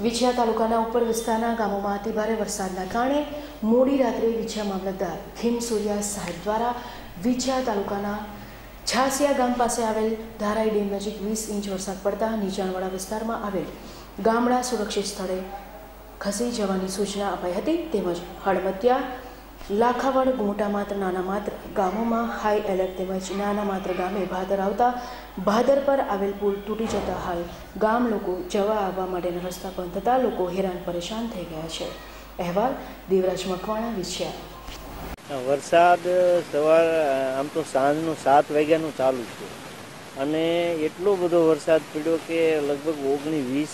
વિછિયા તાલુકાના ઉપર વિસ્તારના ગામોમાં અતિભારે વરસાદના કારણે મોડી રાત્રે વિછિયા મામલતદાર સૂર્યા સાહેબ દ્વારા વિછિયા તાલુકાના છાસિયા ગામ પાસે આવેલ ધારાઈ ડેમ નજીક વીસ ઇંચ વરસાદ પડતા નીચાણવાળા વિસ્તારમાં આવેલ ગામડા સુરક્ષિત સ્થળે ખસી જવાની સૂચના અપાઈ હતી. તેમજ હળમતિયા લાખાવડ મોટા માત્ર નાના માત્ર ગામોમાં હાઈ એલર્ટ તેમજ નાના માત્ર ગામે ભાદર આવતા ભાદર પર આવેલ પુલ તૂટી જતા હાલ ગામ લોકો જવા આવવા માટેના રસ્તા બંધ થતાં લોકો હેરાન પરેશાન થઈ ગયા છે. અહેવાલ દેવરાજ મકવાણા, વિછ્યા. વરસાદ સવાર, આમ તો સાંજનું સાત વાગ્યાનું ચાલુ છે. અને એટલો બધો વરસાદ પડ્યો કે લગભગ ઓગણીસ વીસ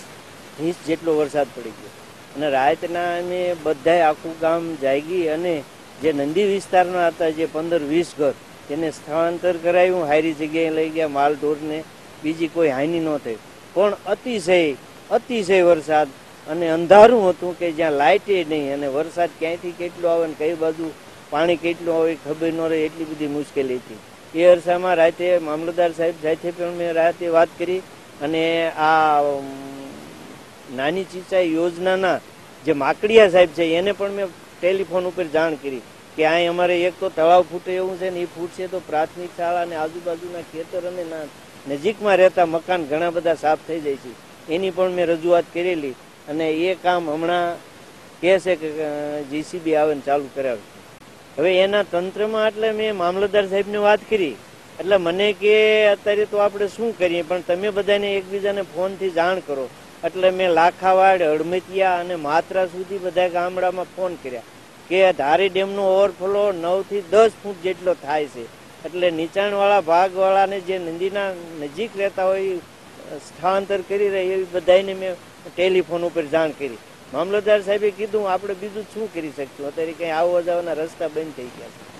વીસ જેટલો વરસાદ પડી ગયો. અને રાતના અમે બધાય આખું ગામ જાગી અને જે નંદી વિસ્તારના હતા, જે પંદર વીસ ઘર, તેને સ્થળાંતર કરાયું હારી જગ્યાએ લઈ ગયા, માલ ઢોરને બીજી કોઈ હાનિ ન થઈ. પણ અતિશય અતિશય વરસાદ અને અંધારું હતું કે જ્યાં લાઇટે નહીં અને વરસાદ ક્યાંયથી કેટલો આવે ને કઈ બાજુ પાણી કેટલું આવે ખબર ન રહે, એટલી બધી મુશ્કેલી હતી. એ અરસામાં રાતે મામલતદાર સાહેબ સાથે પણ મેં રાતે વાત કરી અને આ નાની ચિંચાઈ યોજનાના જે માકડિયા સાહેબ છે, એને પણ મેં ટેલિફોન ઉપર જાણ કરી કે અહીં અમારે એક તો તળાવ ફૂટે એવું છે ને એ ફૂટશે તો પ્રાથમિક શાળા અને આજુબાજુના ખેતર અને નજીકમાં રહેતા મકાન ઘણા બધા સાફ થઈ જાય છે. એની પણ મેં રજૂઆત કરેલી અને એ કામ હમણાં કહે છે કે જીસીબી આવે ને ચાલુ કરાવે. હવે એના તંત્રમાં એટલે મેં મામલતદાર સાહેબને વાત કરી. એટલે મને કે, અત્યારે તો આપણે શું કરીએ? પણ તમે બધાને એકબીજાને ફોનથી જાણ કરો. એટલે મેં લાખાવાડ, હળમતિયા અને માત્રા સુધી બધા ગામડામાં ફોન કર્યા કે ધારી ડેમનો ઓવરફ્લો નવથી દસ ફૂટ જેટલો થાય છે. એટલે નીચાણવાળા ભાગવાળાને જે નદીના નજીક રહેતા હોય સ્થળાંતર કરી રહે એવી બધાને મેં ટેલિફોન ઉપર જાણ કરી. મામલતદાર સાહેબે કીધું, આપણે બીજું શું કરી શકશું? અત્યારે કંઈ આવવા જવાના રસ્તા બંધ થઈ ગયા છે.